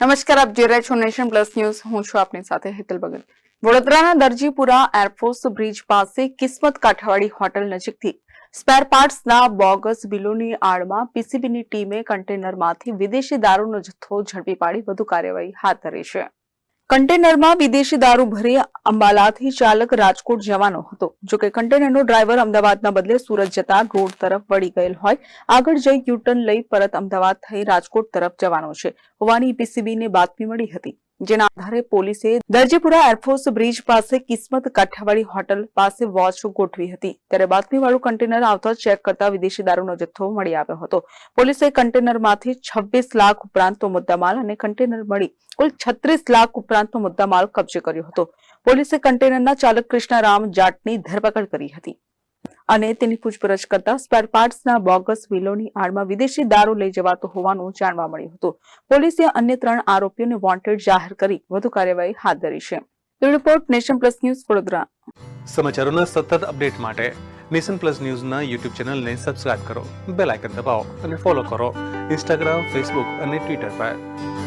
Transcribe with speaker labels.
Speaker 1: નમસ્કાર, આપ જોઈ રહ્યા છો નેશન પ્લસ ન્યૂઝ. હું છું આપની સાથે હેતલ બગલ વડોદરાના દરજીપુરા એરફોર્સ બ્રિજ પાસે કિસ્મત કાઠાવાડી હોટલ નજીકથી સ્પેર પાર્ટ્સના બોગસ બિલોની આડમાં પીસીબીની ટીમે કન્ટેનરમાંથી વિદેશી દારૂનો જથ્થો ઝડપી પાડી વધુ કાર્યવાહી હાથ ધરી છે. કન્ટેનરમાં વિદેશી દારૂ ભરી અંબાલાથી ચાલક રાજકોટ જવાનો હતો. જો કે કન્ટેનરનો ડ્રાઈવર અમદાવાદના બદલે સુરત જતા રોડ તરફ વળી ગયેલ હોય. આગળ જઈ યુટર્ન લઈ પરત અમદાવાદ થઈ રાજકોટ તરફ જવાનો છે. હોવાની પીસીબીને બાતમી મળી હતી. જેના આધારે પોલીસે દરજીપુરા એરફોર્સ બ્રિજ પાસે કિસ્મત કાઠિયાવાડી હોટલ પાસે વોચ ગોઠવી હતી. ત્યારે બાતમીવાળું કન્ટેનર આવતા ચેક કરતા વિદેશી દારૂનો જથ્થો મળી આવ્યો હતો. પોલીસે કન્ટેનરમાંથી છવ્વીસ લાખ ઉપરાંતનો મુદ્દામાલ અને કન્ટેનર મળી કુલ છત્રીસ લાખ ઉપરાંતનો મુદ્દામાલ કબજે કર્યો હતો. પોલીસે કન્ટેનરના ચાલક કૃષ્ણરામ જાટની ધરપકડ કરી હતી. અને તેની પૂછપરછ કરતા સ્પેર પાર્ટ્સના બોગસ વિલોની આડમાં વિદેશી દારૂ લઈ જવાતો હોવાનું જાણવા મળ્યું હતું. પોલીસે અન્ય ત્રણ આરોપીઓને વોન્ટેડ જાહેર કરી વધુ કાર્યવાહી હાથ ધરી છે. Report, Nation Plus News, Vadodara.
Speaker 2: સમાચારોના સતત અપડેટ માટે નેશન પ્લસ ન્યૂઝના યુટ્યુબ ચેનલને સબસ્ક્રાઇબ કરો બેલ આઇકન દબાવો અને ફોલો કરો. ઇન્સ્ટાગ્રામ ફેસબુક અને ટ્વિટર પર.